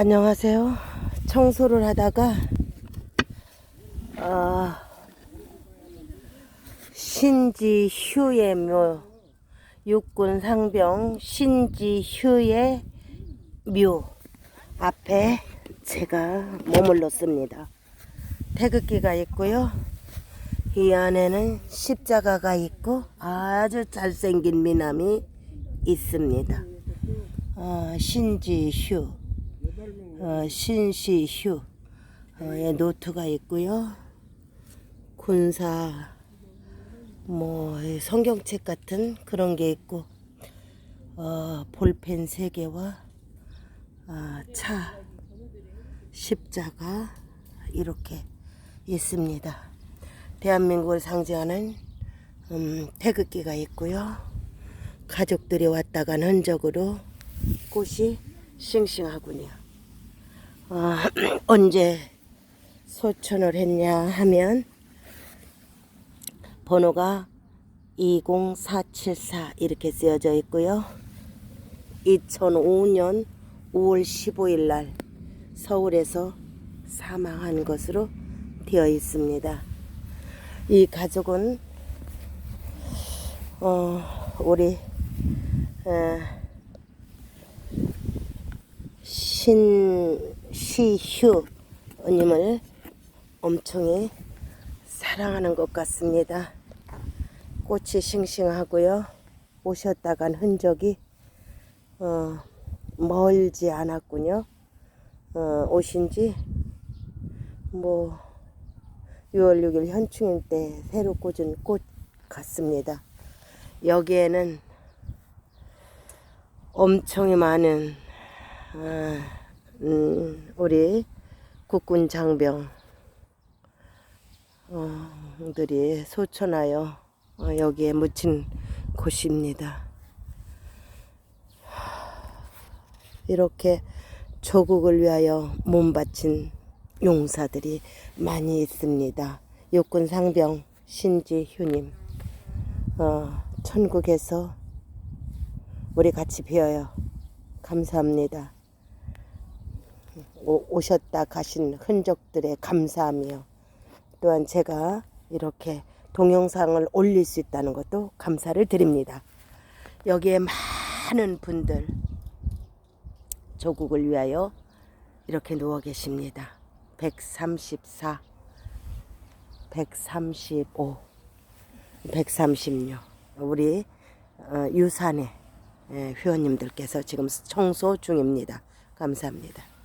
안녕하세요. 청소를 하다가 어, 신지 휴의 묘 육군 상병 신지 휴의 묘 앞에 제가 머물렀습니다. 태극기가 있고요. 이 안에는 십자가가 있고 아주 잘생긴 미남이 있습니다. 어, 신지휴, 어, 신시휴, 어, 의 노트가 있고요. 군사, 뭐이 성경책 같은 그런 게 있고, 어, 볼펜 세 개와 아, 차, 십자가 이렇게 있습니다. 대한민국을 상징하는 음, 태극기가 있고요. 가족들이 왔다 간 흔적으로 꽃이 싱싱하군요. 어, 언제 소천을 했냐 하면 번호가 20474 이렇게 쓰여져 있고요. 2005년 5월 15일 날 서울에서 사망한 것으로 되어 있습니다. 이 가족은 어, 우리 에, 신 시휴님을 엄청히 사랑하는 것 같습니다. 꽃이 싱싱하고요. 오셨다 간 흔적이 어, 멀지 않았군요. 어, 오신 지 뭐 6월 6일 현충일 때 새로 꽂은 꽃 같습니다. 여기에는 엄청히 많은 아, 음, 우리 국군 장병 어, 들이 소천하여 어, 여기에 묻힌 곳입니다. 이렇게 조국을 위하여 몸 바친 용사들이 많이 있습니다. 육군 상병 신지휴님, 어, 천국에서 우리 같이 배워요. 감사합니다. 오, 오셨다 가신 흔적들에 감사하며 또한 제가 이렇게 동영상을 올릴 수 있다는 것도 감사를 드립니다. 여기에 많은 분들 조국을 위하여 이렇게 누워 계십니다. 134, 135, 136 우리 어, 유산의 예, 회원님들께서 지금 청소 중입니다. 감사합니다.